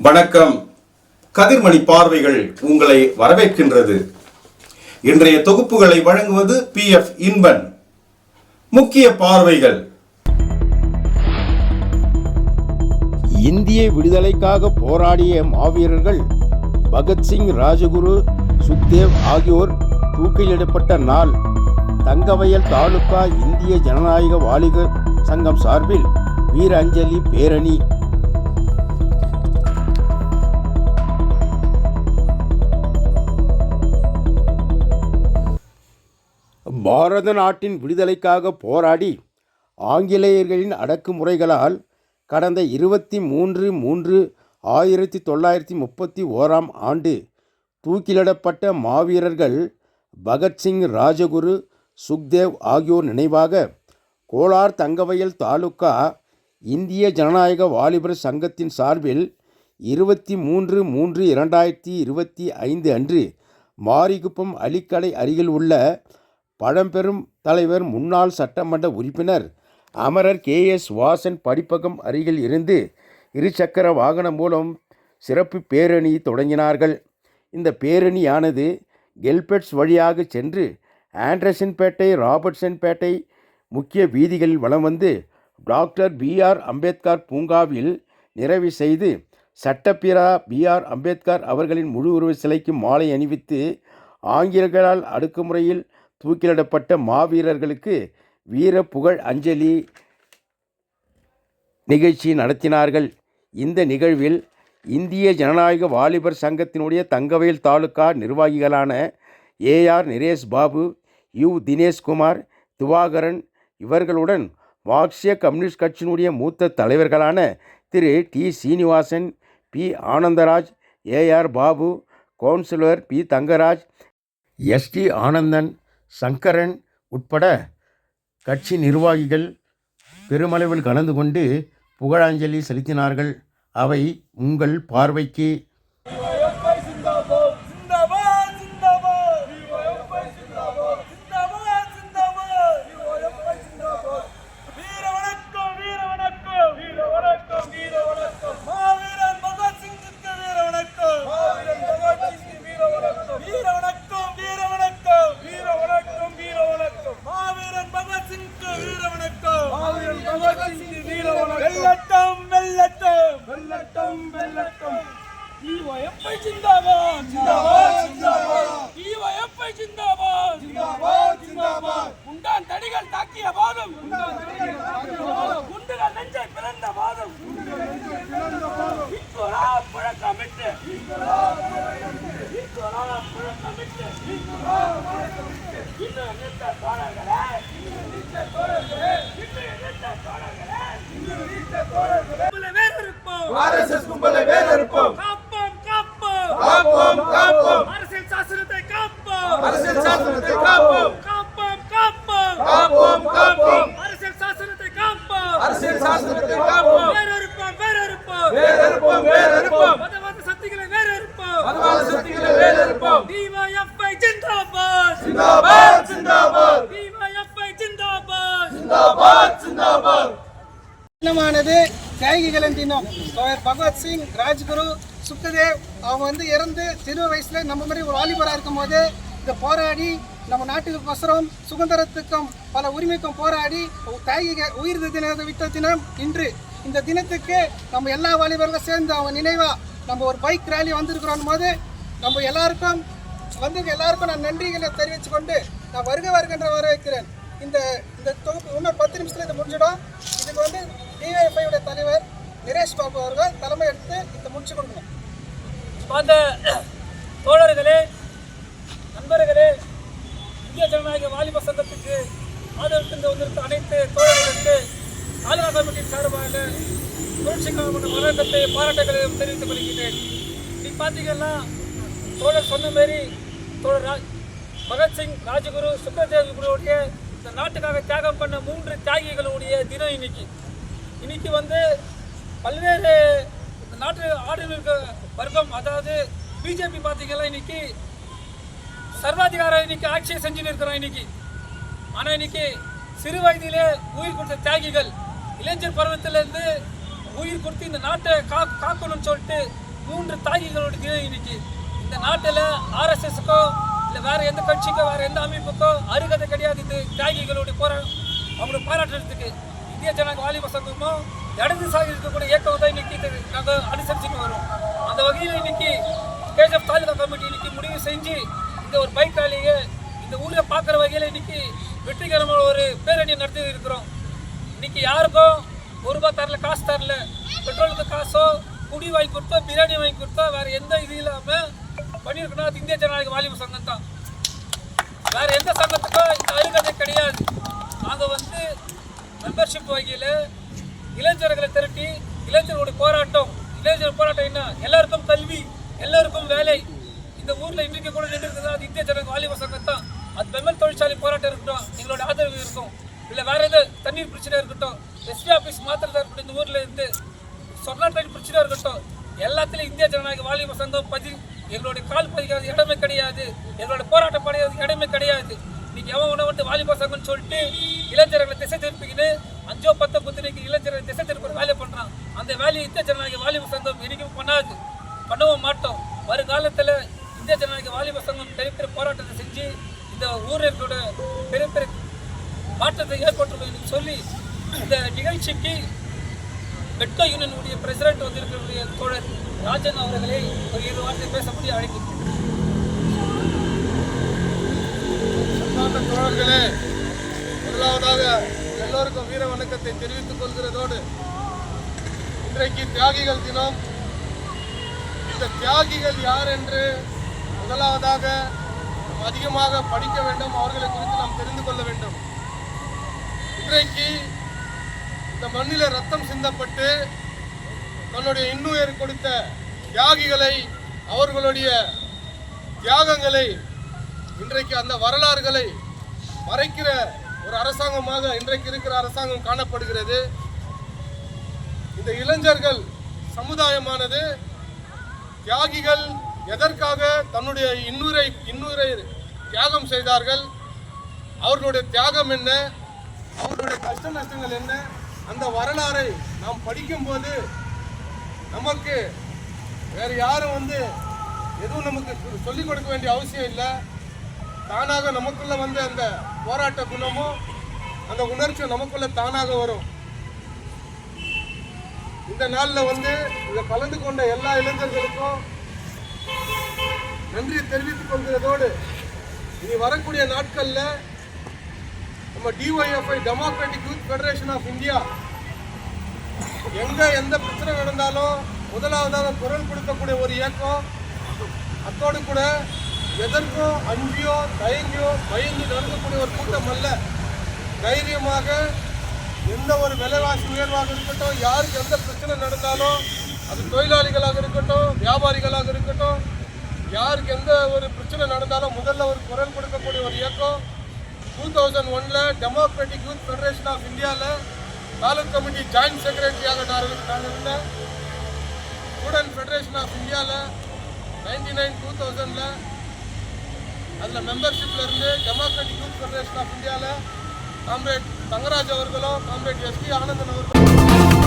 வணக்கம். கதிர்மணி பார்வைகள் உங்களை வரவேற்கின்றது. இன்றைய தொகுப்புகளை வழங்குவது பி எஃப் இன்பன். முக்கிய பார்வைகள். இந்திய விடுதலைக்காக போராடிய மாவீரர்கள் பகத்சிங் ராஜகுரு சுக்தேவ் ஆகியோர் தூக்கிலிடப்பட்ட நாள் தங்கவயல் தாலுகா இந்திய ஜனநாயக வாலிகர் சங்கம் சார்பில் வீர அஞ்சலி பேரணி பாரத நாட்டின் விடுதலைக்காக போராடி ஆங்கிலேயர்களின் அடக்குமுறைகளால் கடந்த இருபத்தி மூன்று மூன்று ஆயிரத்தி தொள்ளாயிரத்தி முப்பத்தி ஓராம் ஆண்டு தூக்கிலிடப்பட்ட மாவீரர்கள் பகத்சிங் ராஜகுரு சுக்தேவ் ஆகியோர் நினைவாக கோலார் தங்கவயல் தாலுகா இந்திய ஜனநாயக வாலிபர் சங்கத்தின் சார்பில் இருபத்தி மூன்று மூன்று இரண்டாயிரத்தி இருபத்தி ஐந்து அன்று மாரிகுப்பம் அலிக்கடை அருகில் உள்ள பழம்பெரும் தலைவர் முன்னாள் சட்டமன்ற உறுப்பினர் அமரர் கே. எஸ். வாசன் படிப்பகம் அருகில் இருந்து இருசக்கர வாகனம் மூலம் சிறப்பு பேரணி தொடங்கினார்கள். இந்த பேரணியானது கெல்பெட்ஸ் வழியாக சென்று ஆண்டர்சன்பேட்டை ராபர்ட்சன்பேட்டை முக்கிய வீதிகளில் வலம் வந்து டாக்டர் பிஆர் அம்பேத்கர் பூங்காவில் நிறைவு செய்து சட்டப்பிரா பிஆர் அம்பேத்கர் அவர்களின் முழு உருவ சிலைக்கு மாலை அணிவித்து ஆங்கிலேயர்களால் அடக்குமுறையில் தூக்கிலிடப்பட்ட மாவீரர்களுக்கு வீர புகழ் அஞ்சலி நிகழ்ச்சி நடத்தினார்கள். இந்த நிகழ்வில் இந்திய ஜனநாயக வாலிபர் சங்கத்தினுடைய Thangavel taluka நிர்வாகிகளான A R Niresh Babu U Dineshkumar Divakaran இவர்களுடன் மார்க்சிய கம்யூனிஸ்ட் கட்சியினுடைய மூத்த தலைவர்களான Thiru T Srinivasan P Anandaraj A R Babu councillor P Thangaraj S T Anandan Sankaran உட்பட கட்சி நிர்வாகிகள் பெருமளவில் கலந்து கொண்டு புகழாஞ்சலி செலுத்தினார்கள். அவை உங்கள் பார்வைக்கு ఈవైఎఫ్ఐ జిందాబాద్ జిందాబాద్ జిందాబాద్ ఈవైఎఫ్ఐ జిందాబాద్ జిందాబాద్ జిందాబాద్ குண்டான் தடிகள் தாக்கிய போதும் குண்டுகள் நெஞ்சை பிறந்த போதும் இக்கோரா புழக்கமிட்டு இக்கோரா புழக்கமிட்டு இன்னும் நிறுத்த தோழர்களே இன்னும் இருப்போம் காப்போம் காப்போம். அரசியல் சாசனத்தை காப்போம். அரசியல் சாசனத்தை காப்போம் காப்போம். காப்போம் காப்போம். காப்போம் அரசியல் சாசனத்தை காப்போம். அரசியல் சாசனத்தை காப்போம். வேற இருப்போம் வேற இருப்போம் வேறறுப்போம் வேறறுப்போம் மதவாத சக்திகளை வேற இருப்போம் மதவாத சக்திகளை வேறறுப்போம் டிவைஎஃப்ஐ ஜிந்தாபாத் ஜிந்தாபாத். ஜிந்தாபாத் டிவைஎஃப்ஐ ஜிந்தாபாத். ஜிந்தாபாத் ஜிந்தாபாத். தினமானது தியாகிகளின் தினம் அவர் பகவத்சிங் ராஜ்குரு சுக்கதேவ் அவங்க வந்து இறந்து சிறு வயசுல நம்ம மாதிரி ஒரு வாலிபராக இருக்கும் போது இதை போராடி நம்ம நாட்டுக்கு நாட்டுக்கோசரம் சுதந்திரத்துக்கும் பல உரிமைக்கும் போராடி தியாகிக உயிர் தினத்தை விட்ட தினம் இன்று. இந்த தினத்துக்கு நம்ம எல்லா வாலிபர்களும் சேர்ந்து அவங்க நினைவாக நம்ம ஒரு பைக் ரேலி வந்திருக்கிறோம் போது நம்ம எல்லாருக்கும் வந்து எல்லாருக்கும் நான் நன்றிகளை தெரிவித்து கொண்டு நான் வருக வருகின்ற வரவேற்கிறேன். இந்த இந்த தொகுப்பு இன்னும் பத்து நிமிஷத்தில் இது முடிஞ்சிடும். இதுக்கு வந்து டிவைஎஃப்ஐ தலைவர் நிரேஷ் பாபு அவர்கள் தலைமை எடுத்து இதை முடிச்சு கொடுக்கணும். அந்த தோழர்களே நண்பர்களே இந்திய ஜனநாயக வாலிப சங்கத்துக்கு ஆதரவு வந்திருக்க அனைத்து தோழர்களுக்கு ஆளுநர் கமிட்டியின் சார்பாக புரட்சிக்கான வணக்கத்தை பாராட்டுகளை தெரிவித்துக் கொள்கிறேன் இன்னைக்கு பார்த்தீங்கன்னா தோழர் சொன்ன மாரி தோழர் ராஜ் பகத்சிங் ராஜகுரு சுக்கதேவ் இவருடைய இந்த நாட்டுக்காக தியாகம் பண்ண மூன்று தியாகிகளுடைய தினம் இன்னைக்கு. இன்னைக்கு வந்து பல்வேறு நாட்டு ஆடுகளுக்கு வர்க்கம் அதாவது பிஜேபி பார்த்தீங்கன்னா இன்னைக்கு சர்வாதிகாரம் இன்னைக்கு ஆட்சியை செஞ்சுன்னு இருக்கிறோம் இன்னைக்கு. ஆனால் இன்னைக்கு சிறு வயதிலே உயிர் கொடுத்த தியாகிகள் இளைஞர் பருவத்திலேருந்து உயிர் கொடுத்து இந்த நாட்டை கா காக்கணும்னு சொல்லிட்டு மூன்று தாகிகளுக்கு இன்னைக்கு. இந்த நாட்டில் ஆர்எஸ்எஸ்க்கோ இல்லை வேறு எந்த கட்சிக்கோ வேறு எந்த அமைப்புக்கோ அருகதை கிடையாது இது தியாகிகளுடைய போரா அவங்களை பாராட்டுறதுக்கு. இந்திய ஜனநாயக வாலிப சங்கமும் இடதுசாரி இருக்கக்கூடிய இயக்கம் தான் இன்னைக்கு நாங்கள் அனுசரிச்சுட்டு வரோம். அந்த வகையில் இன்னைக்கு கேஜப் தாலுகா கமிட்டி இன்னைக்கு முடிவு செஞ்சு இந்த ஒரு பைக் ராலியை இந்த ஊரில் பார்க்குற வகையில் இன்னைக்கு வெற்றிகரமான ஒரு பேரணி நடத்தி இருக்கிறோம். இன்னைக்கு யாருக்கும் ஒரு ரூபாய் தரல காசு தரல பெட்ரோலுக்கு காசோ குடி வாங்கி கொடுத்தோ பிரியாணி வாங்கி கொடுத்தோ வேற எந்த இது இல்லாமல் பண்ணியிருக்கணும். அது இந்திய ஜனநாயக வாலிப சங்கம் தான். வேற எந்த சங்கத்துக்கும் இந்த அருகதை கிடையாது. நாங்கள் வந்து மெம்பர்ஷிப் வகையில் இளைஞர்களை திரட்டி இளைஞர்களுடைய போராட்டம் இளைஞர் போராட்டம் என்ன? எல்லாருக்கும் கல்வி எல்லாருக்கும் வேலை. இந்த ஊரில் இன்றைக்கு கூட நின்று அது இந்திய ஜனநாயக வாலிப சங்கம் தான். அது பெமல் தொழிற்சாலை போராட்டம் இருக்கட்டும் எங்களோட ஆதரவு இருக்கும். இல்லை வேற எது தண்ணீர் பிரச்சனை இருக்கட்டும் எஸ்பி ஆஃபீஸ் மாத்திரதா இருக்கட்டும் இந்த ஊரில் இருந்து சொர்ணா ட்ரெயின் பிரச்சனை இருக்கட்டும் எல்லாத்துலேயும் இந்திய ஜனநாயக வாலிப சங்கம் பதி எங்களுடைய கால் பதிக்காத இடமே கிடையாது. எங்களோட போராட்டம் படையாது இடமே கிடையாது. இன்னைக்கு எவன் உன வந்து வாலிப சங்கம்னு சொல்லிட்டு இளைஞர்களை திசை திருப்பிக்கிட்டு அஞ்சோ பத்தோ புத்திரிக்கு இளைஞர்களை திசை திருப்புற வேலை பண்றான். அந்த வேலையை இந்திய ஜனநாயக வாலிப சங்கம் என்னைக்கும் பண்ணாது. பண்ணவும் மாட்டோம். வருங்காலத்துல இந்திய ஜனநாயக வாலிப சங்கம் பெரிய பெரிய போராட்டத்தை செஞ்சு இந்த ஊரர்களோட பெரிய பெரிய மாற்றத்தை ஏற்பட்டிருக்கும் சொல்லி இந்த நிகழ்ச்சிக்கு மெட்ரோ யூனியனுடைய பிரசிடென்ட் வந்திருக்கக்கூடிய தோழர் ராஜன் அவர்களை ஒரு இரு வார்த்தை பேசக்கூடிய அழைக்கிறேன் அன்பார்ந்த முதலாவதாக எல்லோருக்கும் வீர வணக்கத்தை தெரிவித்துக் கொள்கிறதோடு இன்றைக்கு தியாகிகள் தினம். இந்த தியாகிகள் யார் என்று முதலாவதாக அதிகமாக படிக்க வேண்டும் அவர்களை குறித்து நாம் தெரிந்து கொள்ள வேண்டும். இன்றைக்கு இந்த மண்ணில ரத்தம் சிந்தப்பட்டு தன்னுடைய இன்னுயிர் கொடுத்த தியாகிகளை அவர்களுடைய தியாகங்களை இன்றைக்கு அந்த வரலாறுகளை மறைக்கிற ஒரு அரசாங்கமாக இன்றைக்கு இருக்கிற அரசாங்கம் காணப்படுகிறது. இந்த இளைஞர்கள் சமுதாயமானது தியாகிகள் எதற்காக தன்னுடைய இன்னுரை இன்னுரை தியாகம் செய்தார்கள்? அவர்களுடைய தியாகம் என்ன? அவர்களுடைய கஷ்ட நஷ்டங்கள் என்ன? அந்த வரலாறை நாம் படிக்கும்போது நமக்கு வேற யாரும் வந்து எதுவும் நமக்கு சொல்லிக் கொடுக்க வேண்டிய அவசியம் இல்லை. தானாக நமக்குள்ள வந்து அந்த போராட்ட குணமும் அந்த உணர்ச்சி நமக்குள்ள தானாக வரும். இந்த நாளில் வந்து இதில் கலந்து கொண்ட எல்லா இளைஞர்களுக்கும் நன்றி தெரிவித்துக் கொள்கிறதோடு இனி வரக்கூடிய நாட்களில் நம்ம DYFI Democratic Youth Federation of India எங்கே எந்த பிரச்சனை நடந்தாலும் முதலாவதாக குரல் கொடுக்கக்கூடிய ஒரு இயக்கம் அத்தோடு கூட எதற்கோ அஞ்சியோ தயங்கியோ பயந்து நடக்கக்கூடிய ஒரு கூட்டம் அல்ல தைரியமாக எந்த ஒரு விலைவாசி உயர்வாக இருக்கட்டும் யாருக்கு எந்த பிரச்சனை நடந்தாலும் அது தொழிலாளிகளாக இருக்கட்டும் வியாபாரிகளாக இருக்கட்டும் யாருக்கு எந்த ஒரு பிரச்சனை நடந்தாலும் முதல்ல ஒரு குரல் கொடுக்கக்கூடிய ஒரு இயக்கம். டூ தௌசண்ட் ஒன்ல டெமோக்ராட்டிக் யூத் ஃபெடரேஷன் ஆஃப் இந்தியாவில் தாலுக் கமிட்டி ஜாயிண்ட் செக்ரட்டரியாக நான் இருந்தேன். ஸ்டூடெண்ட் ஃபெடரேஷன் ஆஃப் இந்தியாவில் நைன்டி நைன் டூ தௌசண்டில் அதில் மெம்பர்ஷிப்பில் இருந்து டெமோக்ராட்டிக் யூத் ஃபெடரேஷன் ஆஃப் இந்தியாவில் காம்ரேட் தங்கராஜ் அவர்களும் காம்ரேட் எஸ்பி ஆனந்தன் அவர்களும்